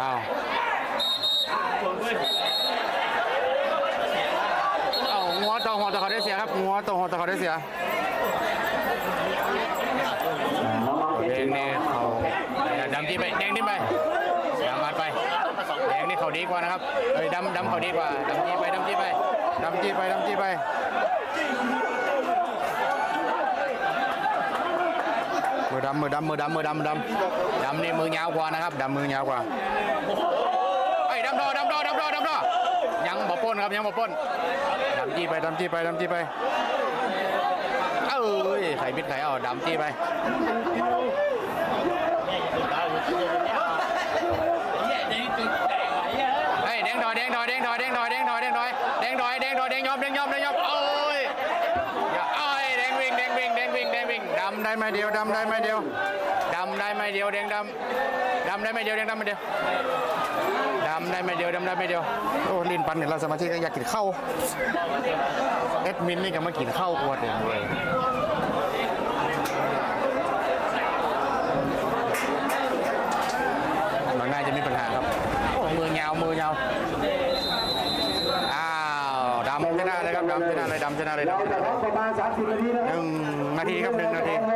อ้าวเอางัวต่อหัวต่อเขาได้เสียครับงัวต่อหัวต่อเขาได้เสียแดงนี่เขาดำที่ไปแดงที่ไปดำมาไปแดงนี่เขาดีกว่านะครับเอ้ยดำดำเขาดีกว่าดำที่ไปดำที่ไปดำที่ไปดำที่ไป มือดำมือดำมือดำมือดำดำดำนี่มือยาวกว่านะครับดำมือยาวกว่าไอ้ยดำดอดำดอดำดอดำดอยังบ่ป้นครับยังบ่ป้นดำจี้ไปดำจี้ไปดำจี้ไปเอ้ยไข่บิดไข่เอาดำจี้ไปเฮ้ยแดงดอยแดงดอยแดงดอยแดงดอยแดงดอยแดงดอยแดงดอยแดงดอยแดงยอมแดงยอมแดงยอมโอ้ยอย่า ได้ไหมเดียวดำได้ไหมเดียวดำได้ไหมเดียวแดงดำดำได้ไหมเดียวแดงดำไหมเดียวดำได้ไหมเดียวดำได้ไหมเดียวโอ้ลินปันเนี่ยเราสมาชิกก็อยากกินข้าวเอ็ดมินนี่ก็มากินข้าวอวดเองเลยมันน่าจะมีปัญหาครับโอ้มือยาวมือยาวอ้าวดำชนะเลยครับดำชนะเลยดำชนะเลยดำชนะเลยประมาณ30นาทีนะหนึ่งนาทีครับหนึ่งนาทีหัวหน้า